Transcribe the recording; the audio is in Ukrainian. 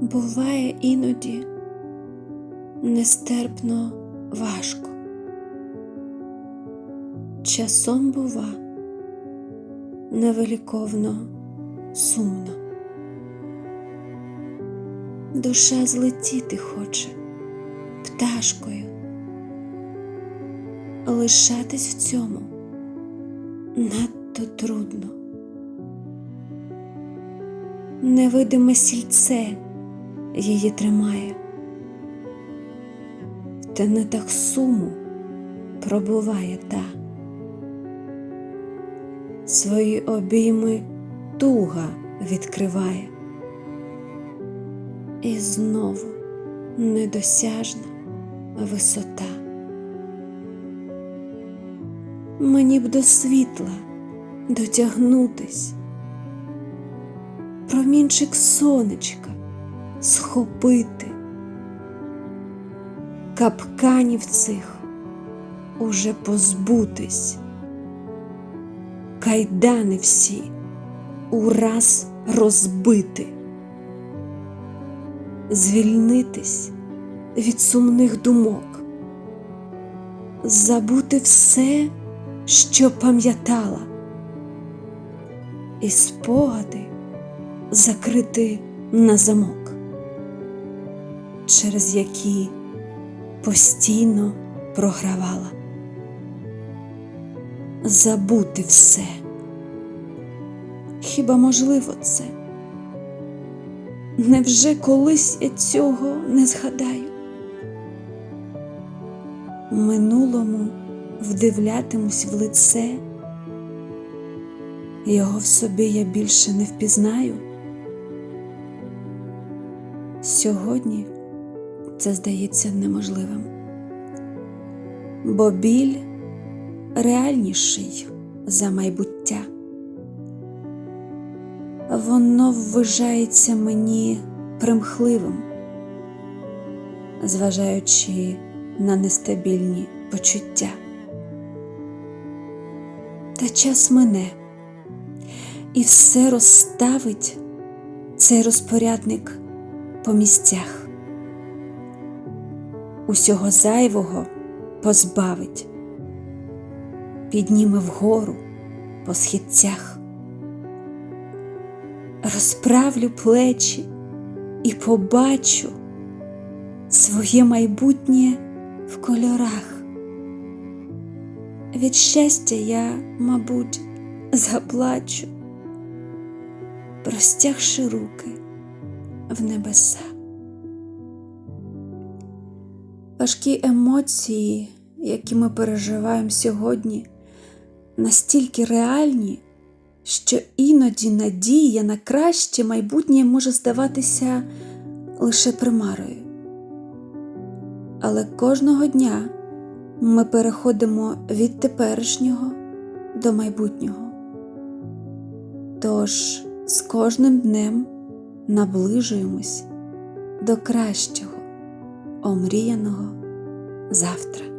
буває іноді нестерпно важко. Часом бува невеликовно сумно. Душа злетіти хоче пташкою, лишатись в цьому надто трудно. Невидиме сільце її тримає, в тенетах суму пробуває та. Свої обійми туга відкриває. І знову недосяжна висота. Мені б до світла дотягнутись, промінчик сонечка схопити, капканів цих уже позбутись, кайдани всі ураз розбити. Звільнитись від сумних думок, забути все, що пам'ятала, і спогади закрити на замок, через які постійно програвала, забути все. Хіба можливо це? Невже колись я цього не згадаю? Минулому вдивлятимусь в лице, його в собі я більше не впізнаю. Сьогодні це здається неможливим, бо біль реальніший за майбуття. Воно вважається мені примхливим, зважаючи на нестабільні почуття. Та час мине і все розставить цей розпорядник по місцях, усього зайвого позбавить, підніме вгору по східцях розправлю плечі і побачу своє майбутнє в кольорах. Від щастя я, мабуть, заплачу, простягши руки в небеса. Важкі емоції, які ми переживаємо сьогодні, настільки реальні що іноді надія на краще майбутнє може здаватися лише примарою. Але кожного дня ми переходимо від теперішнього до майбутнього. Тож з кожним днем наближуємось до кращого, омріяного завтра.